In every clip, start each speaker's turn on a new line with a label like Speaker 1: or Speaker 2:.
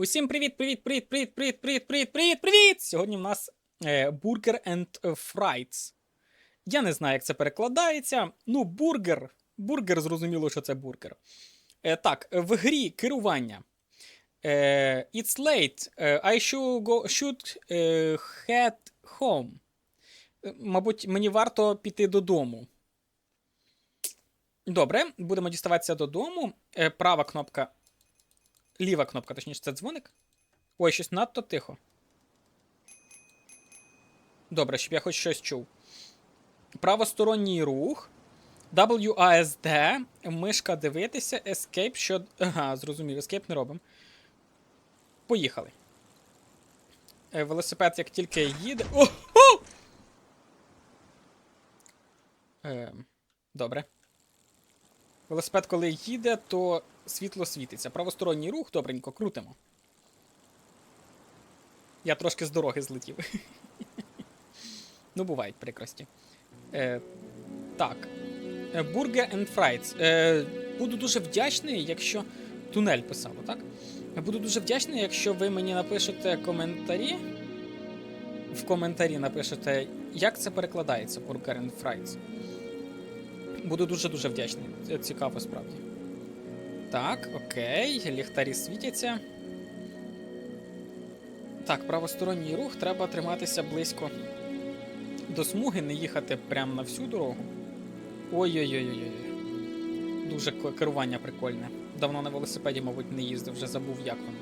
Speaker 1: Усім привіт-привіт-привіт-привіт-привіт-привіт-привіт-привіт! привіт! Сьогодні в нас е, burger and фрайтс. Я не знаю, як це перекладається. Ну, бургер. Бургер, зрозуміло, що це бургер. Е, Так, в грі керування. Е, It's late. Е, I should go, should е, head home. Мабуть, мені варто піти додому. Добре, будемо діставатися додому. Права кнопка Ліва кнопка, точніше, це дзвоник. Ой, щось надто тихо. Добре, щоб я хоч щось чув. Правосторонній рух. WASD. Мишка дивитися. Escape, що. Ага, зрозумів, Escape не робимо. Поїхали. Е, велосипед, як тільки їде. О! Е, добре. Велосипед, коли їде, то світло світиться. Правосторонній рух, добренько, крутимо. Я трошки з дороги злетів. ну, бувають прикрості. Е, так. Е, Burger and Fries. Е, буду дуже вдячний, якщо. Тунель писало, так? Буду дуже вдячний, якщо ви мені напишете коментарі. В коментарі напишете, як це перекладається Burger and Fries. Буду дуже-дуже вдячний. Це цікаво справді. Так, окей, ліхтарі світяться. Так, правосторонній рух треба триматися близько до смуги, не їхати прямо на всю дорогу. Ой-ой-ой. Дуже керування прикольне. Давно на велосипеді, мабуть, не їздив, вже забув, як воно.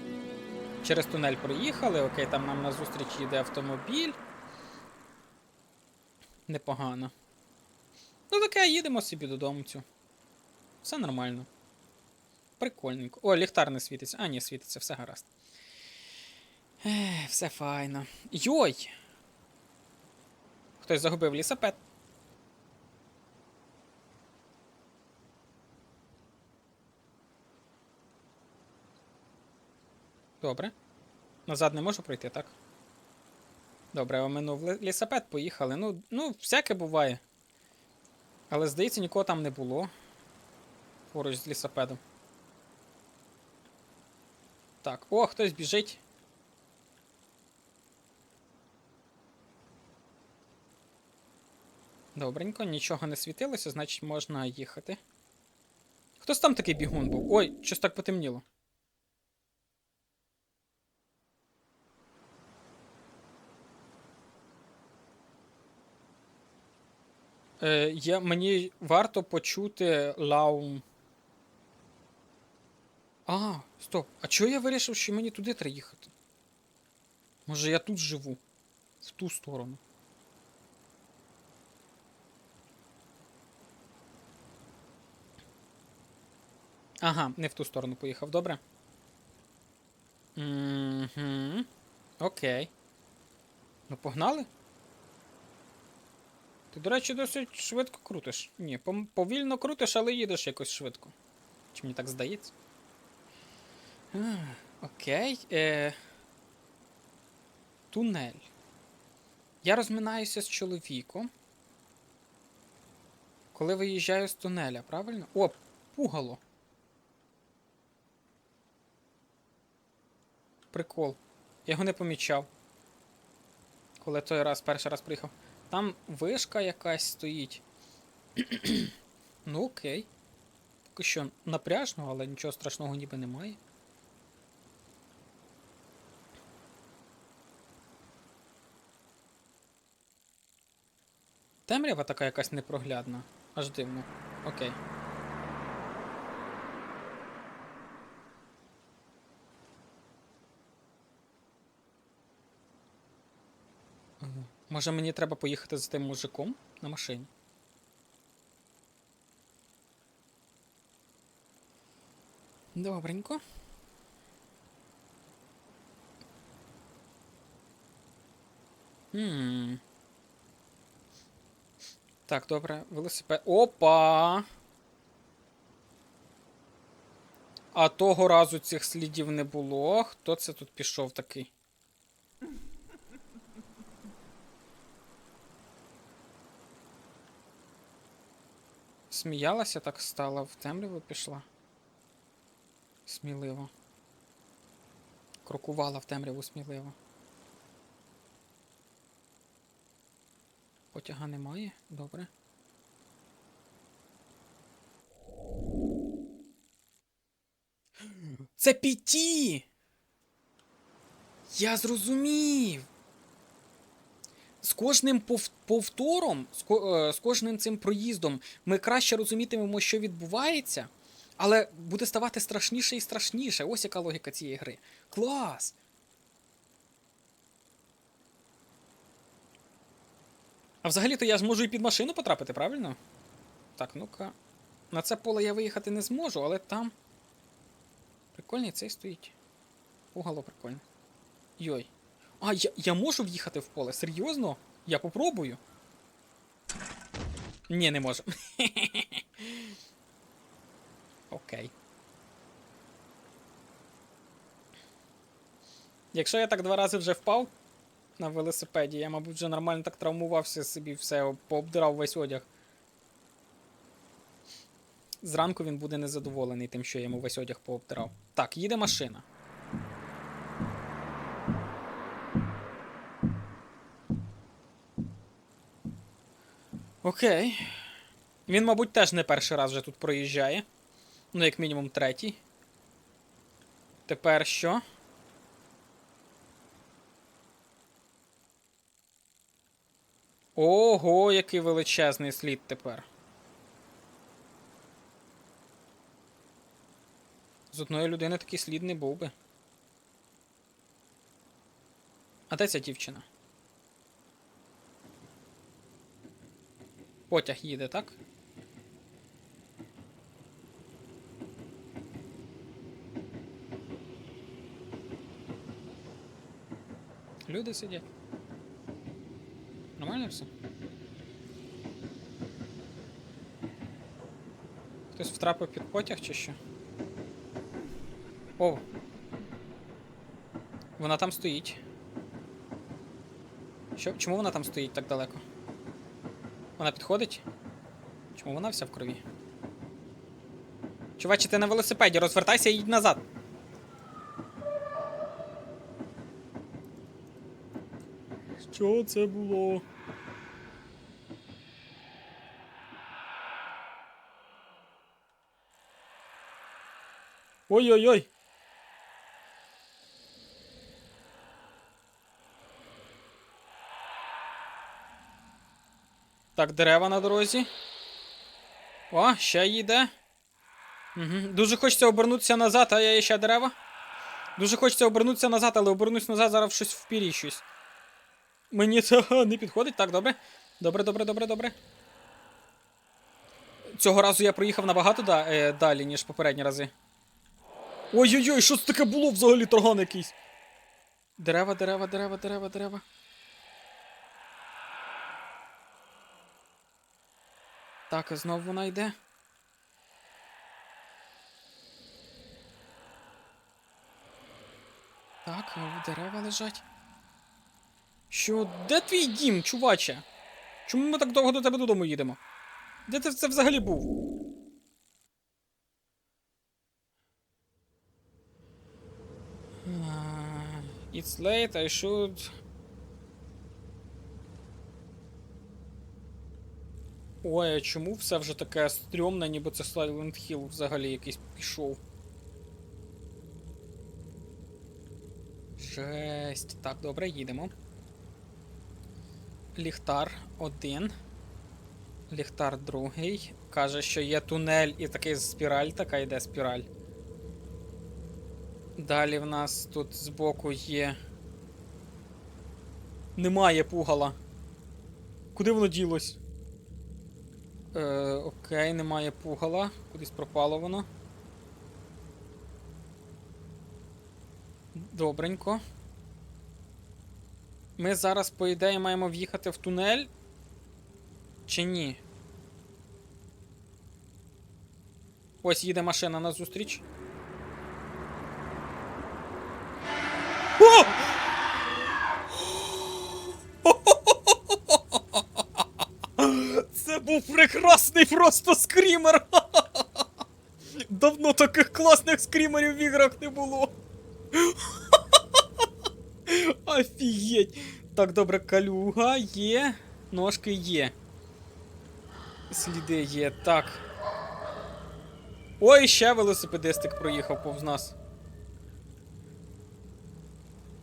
Speaker 1: Через тунель проїхали, окей, там нам назустріч їде автомобіль. Непогано. Ну таке, їдемо собі додому цю. Все нормально. Прикольненько. О, ліхтар не світиться. А, ні, світиться, все гаразд. Все файно. Йой! Хтось загубив лісапет. Добре. Назад не можу пройти, так? Добре, оминув лі- лісапет, поїхали. Ну, ну, всяке буває. Але, здається, нікого там не було. Поруч з лісопедом. Так, о, хтось біжить. Добренько, нічого не світилося, значить можна їхати. Хтось там такий бігун був? Ой, щось так потемніло. Е, я, мені варто почути лаум. А, стоп. А чого я вирішив, що мені туди треба їхати? Може я тут живу? В ту сторону. Ага, не в ту сторону поїхав, добре? Угу. Окей. Ну, погнали? Ти, до речі, досить швидко крутиш. Ні, повільно крутиш, але їдеш якось швидко. Чи мені так здається? Окей. Е... Тунель. Я розминаюся з чоловіком. Коли виїжджаю з тунеля, правильно? О, пугало. Прикол. Я його не помічав. Коли той раз, перший раз приїхав. Там вишка якась стоїть. ну, окей. Поки що напряжно, але нічого страшного ніби немає. Темрява така якась непроглядна. Аж дивно. Окей. Може мені треба поїхати з тим мужиком на машині? Добренько. Хм. Так, добре, велосипед. Опа! А того разу цих слідів не було. Хто це тут пішов такий? Сміялася, так стала, в темряву пішла. Сміливо. Крокувала в темряву сміливо. Потяга немає, добре. Це піті! Я зрозумів. З кожним пов- повтором, е, з кожним цим проїздом ми краще розумітимемо, що відбувається, але буде ставати страшніше і страшніше. Ось яка логіка цієї гри. Клас! А взагалі-то я зможу і під машину потрапити, правильно? Так, ну-ка. На це поле я виїхати не зможу, але там. Прикольний цей стоїть. Пугало прикольно. Йой. А, я, я можу в'їхати в поле? Серйозно? Я попробую. Ні, не можу. Окей. Якщо я так два рази вже впав на велосипеді, я, мабуть, вже нормально так травмувався собі, все, пообдирав весь одяг. Зранку він буде незадоволений тим, що я йому весь одяг пообдирав. Так, їде машина. Окей. Він, мабуть, теж не перший раз вже тут проїжджає. Ну, як мінімум, третій. Тепер що? Ого, який величезний слід тепер. З одної людини такий слід не був би. А де ця дівчина? Потяг їде, так? Люди сидять. Нормально все? Хтось втрапив під потяг чи що? О! Вона там стоїть. Що? Чому вона там стоїть так далеко? Вона підходить? Чому вона вся в крові? Чуваче, ти на велосипеді, розвертайся і їдь назад. Що це було? Ой-ой-ой. Так, дерева на дорозі. О, ще їде. Угу. Дуже хочеться обернутися назад, а я ще дерева. Дуже хочеться обернутися назад, але обернусь назад, зараз щось в щось. Мені це не підходить. Так, добре. Добре, добре, добре, добре. Цього разу я проїхав набагато да, е, далі, ніж попередні рази. Ой-ой-ой, що це таке було взагалі торган якийсь? Дерева, дерева, дерева, дерева, дерева. Так, знову вона йде. Так, дерева лежать. Що? Де твій дім, чуваче? Чому ми так довго до тебе додому їдемо? Де ти це взагалі був? It's late, I should. Ой, а чому все вже таке стрьомне, ніби це Silent Hill взагалі якийсь пішов? Жесть. Так, добре, їдемо. Ліхтар один. Ліхтар другий. Каже, що є тунель і такий спіраль, така йде спіраль. Далі в нас тут збоку є. Немає пугала. Куди воно ділось? Е, окей, немає пугала. Кудись пропало воно. Добренько. Ми зараз, по ідеї, маємо в'їхати в тунель. Чи ні? Ось їде машина на зустріч. О! Це був прекрасний просто скрімер! Давно таких класних скрімерів в іграх не було. Офігеть! Так, добре, калюга є. Ножки є. Сліди є. Так. Ой, ще велосипедистик проїхав повз нас.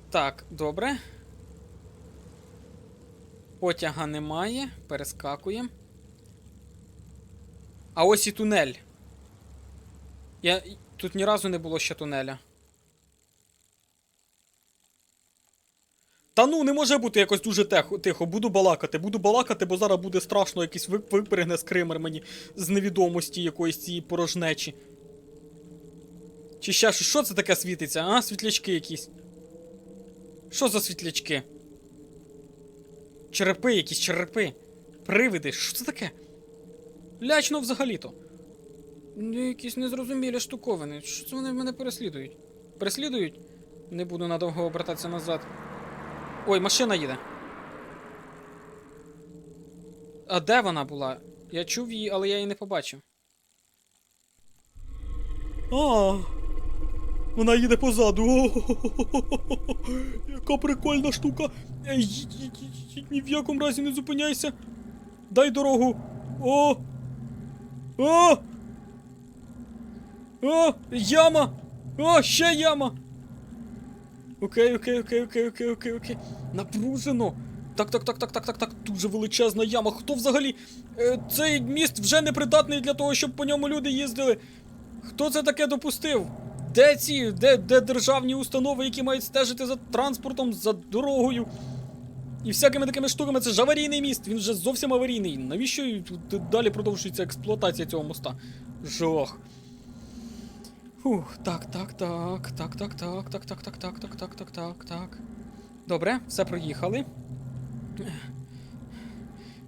Speaker 1: Так, добре. Потяга немає. Перескакуємо. А ось і тунель. Я... Тут ні разу не було ще тунеля. Та ну, не може бути якось дуже тихо. Буду балакати, буду балакати, бо зараз буде страшно якийсь вип- випригне скример мені з невідомості якоїсь цієї порожнечі. Чи ще що, що це таке світиться, а? Світлячки якісь. Що за світлячки? Черепи, якісь черепи. Привиди, що це таке? Лячно взагалі-то. Ну, якісь незрозумілі штуковини. Що це вони мене переслідують? Переслідують? Не буду надовго обертатися назад. Ой, машина їде. А де вона була? Я чув її, але я її не побачив. А. Вона їде позаду. Яка прикольна штука. Ні в якому разі не зупиняйся. Дай дорогу. О! О! О! Яма! О, ще яма! Окей, окей, окей, окей, окей, окей, окей. Напружено. Так, так, так, так, так, так, так. Дуже величезна яма. Хто взагалі. Е, цей міст вже не придатний для того, щоб по ньому люди їздили. Хто це таке допустив? Де ці, де, де державні установи, які мають стежити за транспортом, за дорогою? І всякими такими штуками, це ж аварійний міст, він вже зовсім аварійний. Навіщо далі продовжується експлуатація цього моста? Жох. Фух, так, так, так, так, так, так, так, так, так, так, так, так, так, так, так. Добре, все проїхали.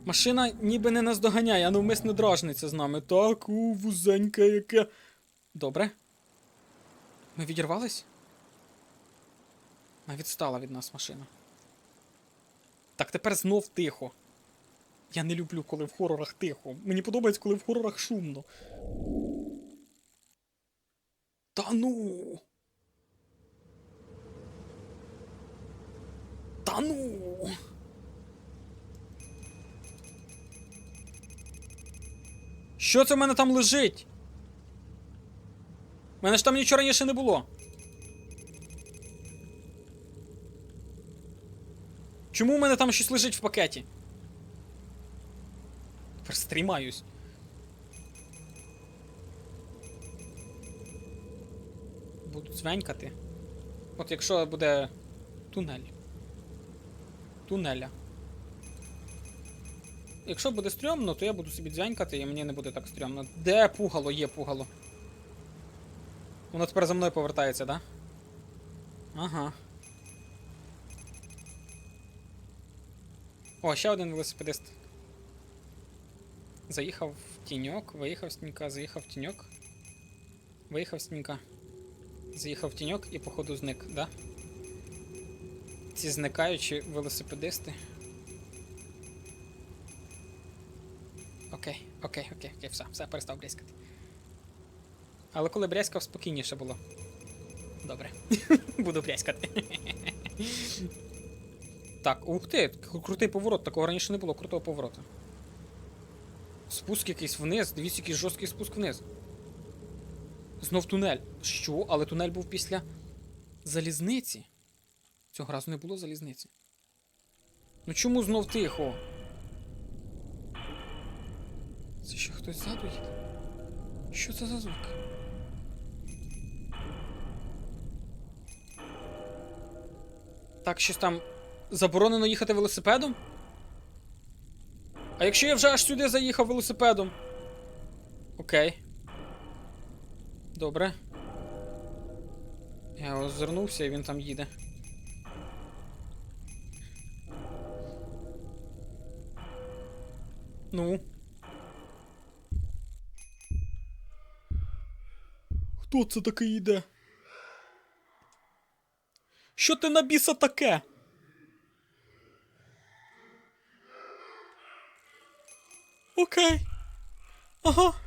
Speaker 1: Машина ніби не наздоганяє, а навмисно дражниться з нами. Так, у, вузеньке яке. Добре. Ми відірвались? А відстала від нас машина. Так, тепер знов тихо. Я не люблю, коли в хорорах тихо. Мені подобається, коли в хорорах шумно. Та ну. Та ну. Що це в мене там лежить? У мене ж там нічого раніше не було. Чому у мене там щось лежить в пакеті? Тепер стрімаюсь. Буду дзвенькати. От якщо буде тунель. Тунеля. Якщо буде стрьомно, то я буду собі дзвенькати і мені не буде так стрьомно. Де пугало? Є пугало. Воно тепер за мною повертається, да? Ага. О, ще один велосипедист. Заїхав в тіньок, виїхав з тінька, заїхав в тіньок. Виїхав з тінька. Заїхав тіньок і походу зник, да? Ці зникаючі велосипедисти. Окей, окей, окей, окей, все, все, перестав брязкати. Але коли брязкав, спокійніше було. Добре. Буду брязкати. так, ух ти, крутий поворот, такого раніше не було крутого повороту. Спуск якийсь вниз, дивіться, який жорсткий спуск вниз. Знов тунель. Що? Але тунель був після залізниці. Цього разу не було залізниці. Ну чому знов тихо? Це що хтось ззаду їде? Що це за звук? Так, щось там заборонено їхати велосипедом? А якщо я вже аж сюди заїхав велосипедом? Окей. Добре. Я озирнувся і він там їде. Ну. Хто це такий йде? Що ти на біса таке? Окей. Ага.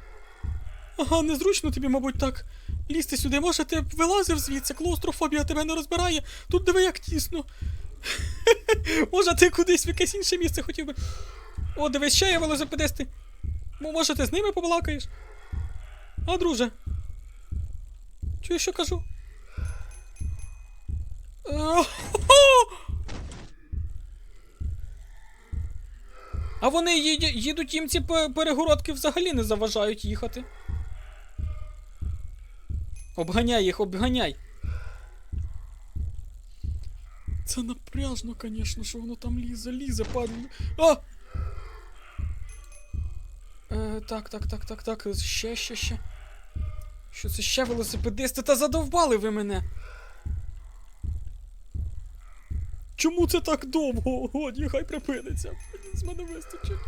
Speaker 1: Ага, незручно тобі, мабуть, так. Лізти сюди. Може, ти вилазив звідси, клаустрофобія тебе не розбирає. Тут диви як тісно. Може, ти кудись в якесь інше місце хотів би. О, дивись, ще є велосипедисти. Може, ти з ними побалакаєш? А, друже. Чуєш, що кажу? А вони їдуть їм ці перегородки взагалі не заважають їхати. Обганяй їх, обганяй. Це напряжно, звісно, що воно там лізе, лізе, падає. А! Е, так, так, так, так, так. Ще, ще, ще. Що це ще велосипедисти? Та задовбали ви мене. Чому це так довго? Годі, хай припиниться. З мене вистачить.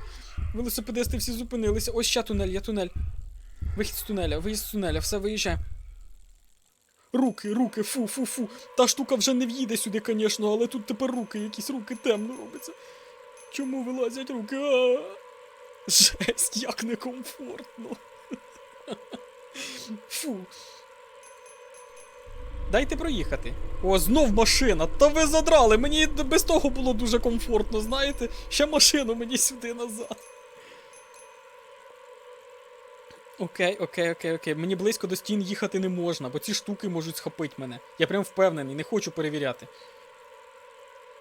Speaker 1: Велосипедисти всі зупинилися. Ось ще тунель, є тунель. Вихід з тунеля, виїзд з тунеля, все виїжджає. Руки, руки, фу, фу, фу. Та штука вже не в'їде сюди, звісно, але тут тепер руки, якісь руки темно робиться. Чому вилазять руки? А? Жесть, як некомфортно. Фу. Дайте проїхати. О, знов машина. Та ви задрали. Мені без того було дуже комфортно, знаєте? Ще машину мені сюди назад. Окей, окей, окей, окей. Мені близько до стін їхати не можна, бо ці штуки можуть схопити мене. Я прям впевнений, не хочу перевіряти.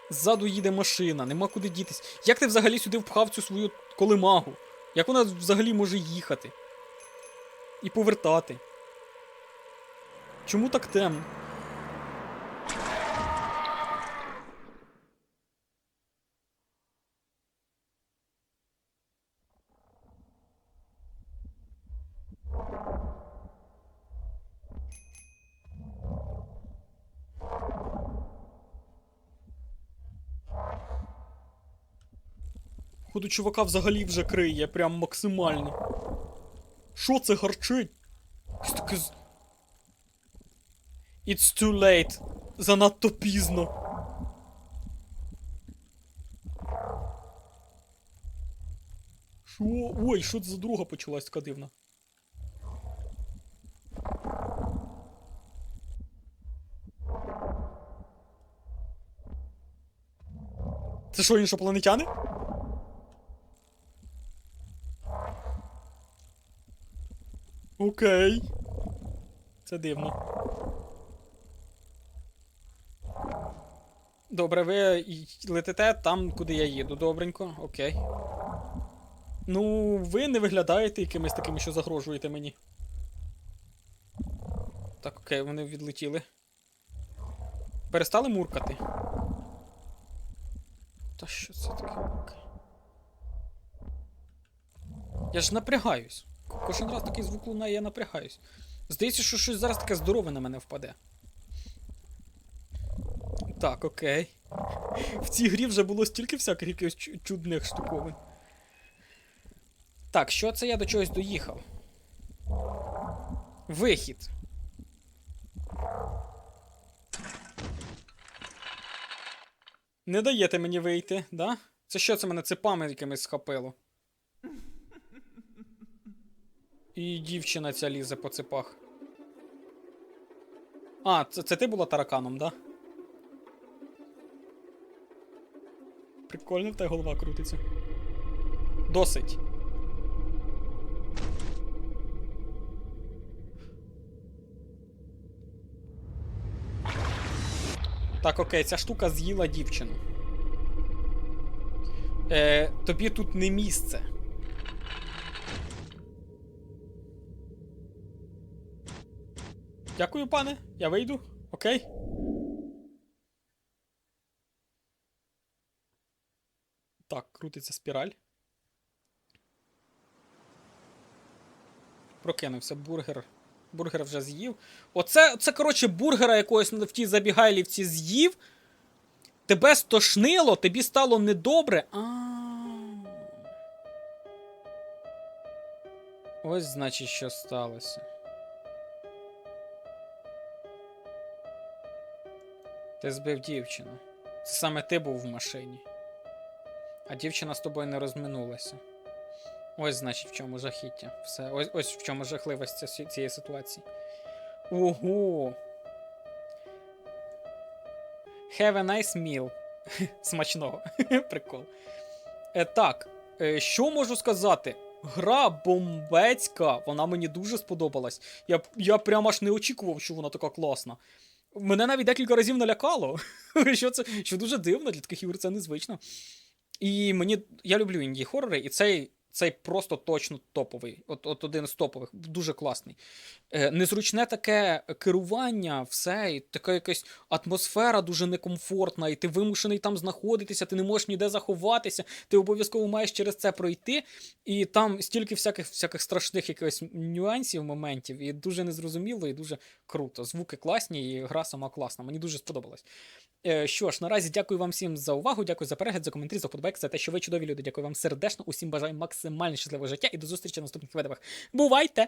Speaker 1: Ззаду їде машина, нема куди дітись. Як ти взагалі сюди впхав цю свою колемагу? Як вона взагалі може їхати? І повертати? Чому так темно? Ходу чувака взагалі вже криє, прям максимально. Що це гарчить? Якось таке з- It's too late. Занадто пізно. Що? Ой, що це за друга почалась така дивна? Це що, іншопланетяни? Окей. Це дивно. Добре, ви летите там, куди я їду. Добренько, окей. Ну, ви не виглядаєте якимись такими, що загрожуєте мені. Так, окей, вони відлетіли. Перестали муркати. Та що це таке? Я ж напрягаюсь. Кожен раз такий звук лунає, я напрягаюсь. Здається, що щось зараз таке здорове на мене впаде. Так, окей. В цій грі вже було стільки всяких якихось чудних штуковин. Так, що це я до чогось доїхав? Вихід. Не даєте мені вийти, да? Це що це мене цепами якимись схопило? І дівчина ця лізе по цепах. А, це, це ти була тараканом, да? Прикольно тебе голова крутиться. Досить. Так, окей, ця штука з'їла дівчину. Е, тобі тут не місце. Дякую, пане. Я вийду. Окей. Так, крутиться спіраль. Прокинувся бургер. Бургер вже з'їв. Оце, це, коротше, бургера якогось в тій забігайлівці з'їв. Тебе стошнило, тобі стало недобре. А. Ось, значить, що сталося. Ти збив дівчину. Це саме ти був в машині. А дівчина з тобою не розминулася. Ось, значить, в чому жахіття. Все, ось, ось в чому жахливість ці- цієї ситуації. Ого. Have a nice meal. Смачного. Прикол. Е, так, е, що можу сказати? Гра бомбецька, вона мені дуже сподобалась. Я, я прямо аж не очікував, що вона така класна. Мене навіть декілька разів налякало. що це що дуже дивно, для таких ігор це незвично. І мені. Я люблю інді хорори, і цей, цей просто точно топовий. От, от один з топових, дуже класний. Е, незручне таке керування, все, і така якась атмосфера дуже некомфортна, і ти вимушений там знаходитися, ти не можеш ніде заховатися, ти обов'язково маєш через це пройти. І там стільки всяких всяких страшних якихось нюансів, моментів, і дуже незрозуміло, і дуже круто. Звуки класні, і гра сама класна. Мені дуже сподобалось. Е, що ж, наразі дякую вам всім за увагу, дякую за перегляд, за коментарі, за вподобайки, за те, що ви чудові люди. Дякую вам сердечно, усім бажаю максимально щасливого життя і до зустрічі в наступних видавах. Бувайте!